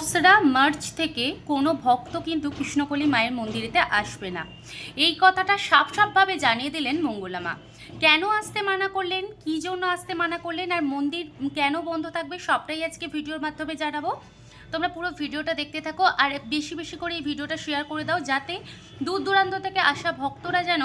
দোসরা মার্চ থেকে কোনো ভক্ত কিন্তু কৃষ্ণকলি মায়ের মন্দিরেতে আসবে না। এই কথাটা সাফ সাফভাবে জানিয়ে দিলেন মঙ্গলামা। কেন আসতে মানা করলেন? কী জন্য আসতে মানা করলেন? আর মন্দির কেন বন্ধ থাকবে? সবটাই আজকে ভিডিওর মাধ্যমে জানাব। তোমরা পুরো ভিডিওটা দেখতে থাকো। আর বেশি বেশি করে এই ভিডিওটা শেয়ার করে দাও যাতে দূর দূরান্ত থেকে আসা ভক্তরা যেন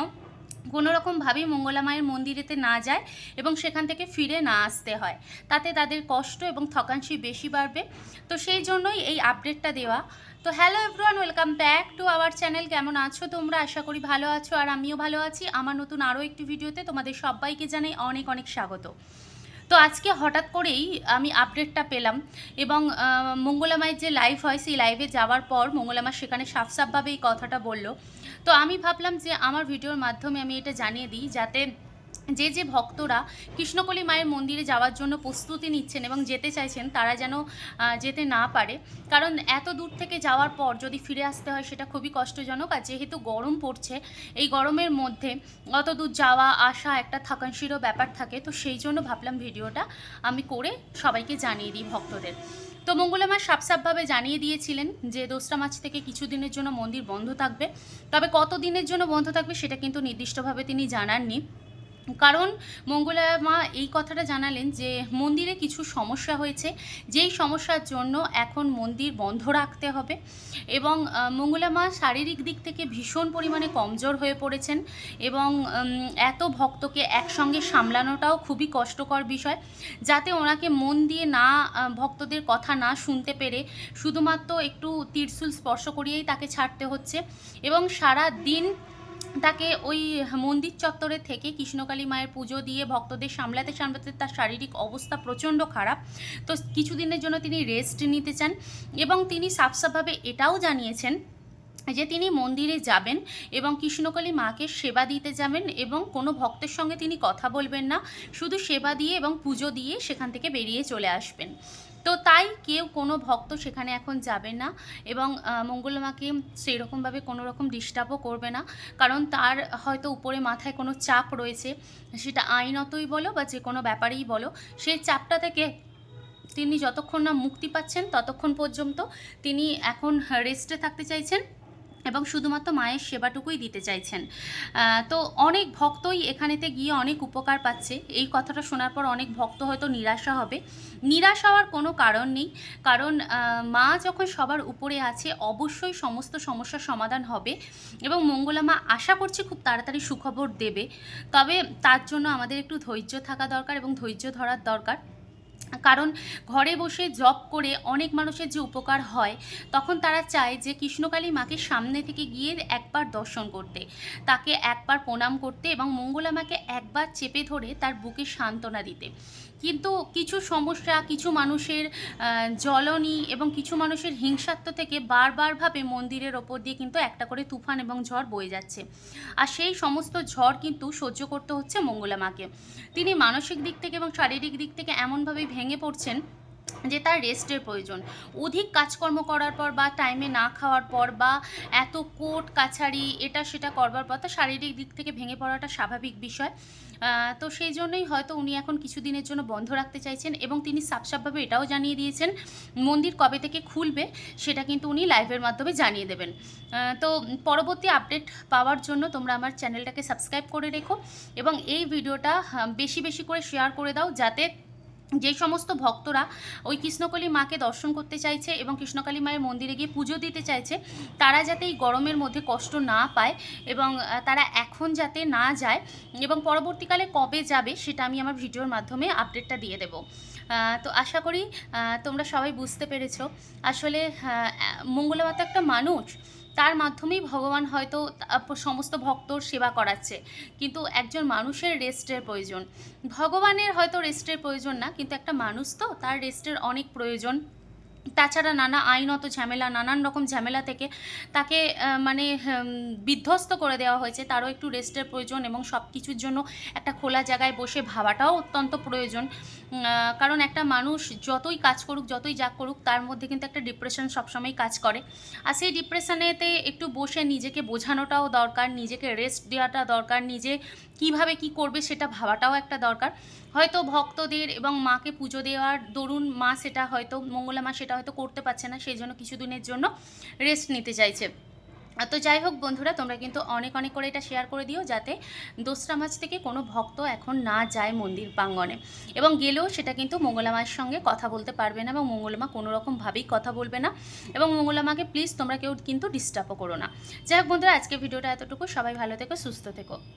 কোনো রকমভাবেই মঙ্গলা মায়ের মন্দিরেতে না যায় এবং সেখান থেকে ফিরে না আসতে হয়। তাতে তাদের কষ্ট এবং থকাংশি বেশি বাড়বে। তো সেই জন্যই এই আপডেটটা দেওয়া। তো hello everyone welcome back to our channel কেমন আছো তোমরা? আশা করি ভালো আছো। আর আমিও ভালো আছি। আমার নতুন আরও একটি ভিডিওতে তোমাদের সবাইকে জানাই অনেক অনেক স্বাগত। তো আজকে হঠাৎ করেই আমি আপডেটটা পেলাম এবং মঙ্গলামায়ের মঙ্গলা মায়ের যে লাইভ হয়, সেই লাইভে যাওয়ার পর মঙ্গলা মা সেখানে সাফ সাফভাবে এই কথাটা বলল। তো আমি ভাবলাম যে আমার ভিডিওর মাধ্যমে আমি এটা জানিয়ে দিই যাতে যে যে ভক্তরা কৃষ্ণকলি মায়ের মন্দিরে যাওয়ার জন্য প্রস্তুতি নিচ্ছেন এবং যেতে চাইছেন, তারা যেন যেতে না পারে। কারণ এত দূর থেকে যাওয়ার পর যদি ফিরে আসতে হয় সেটা খুবই কষ্টজনক। আর যেহেতু গরম পড়ছে, এই গরমের মধ্যে অত দূর যাওয়া, আসা একটা থাকানশিরও ব্যাপার থাকে। তো সেই জন্য ভাবলাম ভিডিওটা আমি করে সবাইকে জানিয়ে দিই ভক্তদের। তো মঙ্গলামা সাফসাফভাবে জানিয়ে দিয়েছিলেন যে দোসরা মাছ থেকে কিছু দিনের জন্য মন্দির বন্ধ থাকবে। তবে কত দিনের জন্য বন্ধ থাকবে সেটা কিন্তু নির্দিষ্টভাবে তিনি জানাননি। কারণ মঙ্গলা মা এই কথাটা জানালেন যে মন্দিরে কিছু সমস্যা হয়েছে। যেই সমস্যার জন্য এখন মন্দির বন্ধ রাখতে হবে এবং মঙ্গলা মা শারীরিক দিক থেকে ভীষণ পরিমাণে কমজোর হয়ে পড়েছেন এবং এত ভক্তকে একসঙ্গে সামলানোটাও খুবই কষ্টকর বিষয়। যাতে ওনাকে মন দিয়ে না ভক্তদের কথা না শুনতে পেরে শুধুমাত্র একটু তীর্ষুল স্পর্শ করিয়েই তাকে ছাড়তে হচ্ছে এবং সারা দিন তাকে ওই মন্দির চত্বরে থেকে কৃষ্ণকালী মায়ের পুজো দিয়ে ভক্তদের সামলাতে সামলাতে তার শারীরিক অবস্থা প্রচণ্ড খারাপ। তো কিছুদিনের জন্য তিনি রেস্ট নিতে চান এবং তিনি সাফসাফভাবে এটাও জানিয়েছেন যে তিনি মন্দিরে যাবেন এবং কৃষ্ণকালী মাকে সেবা দিতে যাবেন এবং কোনো ভক্তের সঙ্গে তিনি কথা বলবেন না। শুধু সেবা দিয়ে এবং পুজো দিয়ে সেখান থেকে বেরিয়ে চলে আসবেন। তো তাই কেউ কোনো ভক্ত সেখানে এখন যাবে না এবং মঙ্গলমাকে সেই রকমভাবে কোনো রকম ডিস্টার্বও করবে না। কারণ তার হয়তো উপরে মাথায় কোনো চাপ রয়েছে, সেটা আইনতই বলো বা যে কোনো ব্যাপারেই বলো সেই চাপটা থেকে তিনি যতক্ষণ না মুক্তি পাচ্ছেন ততক্ষণ পর্যন্ত তিনি এখন রেস্টে থাকতে চাইছেন। এবং শুধুমাত্র মায়ের সেবাটুকুই দিতে চাইছেন। তো অনেক ভক্তই এখানেতে গিয়ে অনেক উপকার পাচ্ছে। এই কথাটা শোনার পর অনেক ভক্ত হয়তো নিরাশা হবে। নিরাশ হওয়ার কোনো কারণ নেই। কারণ মা যখন সবার উপরে আছে, অবশ্যই সমস্ত সমস্যার সমাধান হবে এবং মঙ্গলা মা আশা করছি খুব তাড়াতাড়ি সুখবর দেবে। তবে তার জন্য আমাদের একটু ধৈর্য থাকা দরকার এবং ধৈর্য ধরার দরকার। কারণ ঘরে বসে জব করে অনেক মানুষের যে উপকার হয়, তখন তারা চায় যে কৃষ্ণকালী মাকে সামনে থেকে গিয়ে একবার দর্শন করতে, তাকে একবার প্রণাম করতে এবং মঙ্গলা মাকে একবার চেপে ধরে তার বুকে সান্ত্বনা দিতে। কিন্তু কিছু সমস্যা, কিছু মানুষের জ্বলনি এবং কিছু মানুষের হিংসাত্ব থেকে বারবারভাবে মন্দিরের ওপর দিয়ে কিন্তু একটা করে তুফান এবং ঝড় বয়ে যাচ্ছে। আর সেই সমস্ত ঝড় কিন্তু সহ্য করতে হচ্ছে মঙ্গলা মাকে। তিনি মানসিক দিক থেকে এবং শারীরিক দিক থেকে এমনভাবে ভেঙে পড়ছেন যে তার রেস্টের প্রয়োজন। অধিক কাজকর্ম করার পর বা টাইমে না খাওয়ার পর বা এত কোর্ট কাছারি এটা সেটা করবার পর তো শারীরিক দিক থেকে ভেঙে পড়াটা স্বাভাবিক বিষয়। তো সেই জন্যই হয়তো উনি এখন কিছুদিনের জন্য বন্ধ রাখতে চাইছেন এবং তিনি সাফসাফভাবে এটাও জানিয়ে দিয়েছেন, মন্দির কবে থেকে খুলবে সেটা কিন্তু উনি লাইভের মাধ্যমে জানিয়ে দেবেন। তো পরবর্তী আপডেট পাওয়ার জন্য তোমরা আমার চ্যানেলটাকে সাবস্ক্রাইব করে রেখো এবং এই ভিডিওটা বেশি বেশি করে শেয়ার করে দাও যাতে যে সমস্ত ভক্তরা ওই কৃষ্ণকালী মাকে দর্শন করতে চাইছে এবং কৃষ্ণকালী মায়ের মন্দিরে গিয়ে পুজো দিতে চাইছে, তারা যাতে এই গরমের মধ্যে কষ্ট না পায় এবং তারা এখন যাতে না যায় এবং পরবর্তীকালে কবে যাবে সেটা আমি আমার ভিডিওর মাধ্যমে আপডেটটা দিয়ে দেবো। তো আশা করি তোমরা সবাই বুঝতে পেরেছ। আসলে মঙ্গলা মাতা একটা মানুষ তার মাধ্যমেই ভগবান হয়তো সমস্ত ভক্তর সেবা করাচ্ছে। কিন্তু একজন মানুষের রেস্টের প্রয়োজন। ভগবানের হয়তো রেস্টের প্রয়োজন না, কিন্তু একটা মানুষ তো, তার রেস্টের অনেক প্রয়োজন। তাছাড়া নানা আইনত ঝামেলা, নানান রকম ঝামেলা থেকে তাকে মানে বিধ্বস্ত করে দেওয়া হয়েছে। তারও একটু রেস্টের প্রয়োজন এবং সব কিছুর জন্য একটা খোলা জায়গায় বসে ভাবাটাও অত্যন্ত প্রয়োজন। কারণ একটা মানুষ যতই কাজ করুক, যতই যা করুক, তার মধ্যে কিন্তু একটা ডিপ্রেশন সবসময় কাজ করে। আর সেই ডিপ্রেশনেতে একটু বসে নিজেকে বোঝানোটাও দরকার, নিজেকে রেস্ট দেওয়াটা দরকার, নিজে কীভাবে কি করবে সেটা ভাবাটাও একটা দরকার। হয়তো ভক্তদের এবং মাকে পুজো দেওয়ার দরুন মা সেটা হয়তো, মঙ্গলা মা সেটা হয়তো করতে পারছে না, সেই জন্য কিছুদিনের জন্য রেস্ট নিতে চাইছে। তো যাই হোক বন্ধুরা, তোমরা কিন্তু অনেক অনেক করে এটা শেয়ার করে দিও যাতে দোসরা মাছ থেকে কোনো ভক্ত এখন না যায় মন্দির প্রাঙ্গণে। এবং গেলেও সেটা কিন্তু মঙ্গলামার সঙ্গে কথা বলতে পারবে না এবং মঙ্গলামা কোনো রকমভাবেই কথা বলবে না। এবং মঙ্গলামাকে প্লিজ তোমরা কেউ কিন্তু ডিস্টার্বও করো না। যাই হোক বন্ধুরা আজকে ভিডিওটা এতটুকু। সবাই ভালো থেকো, সুস্থ থেকো।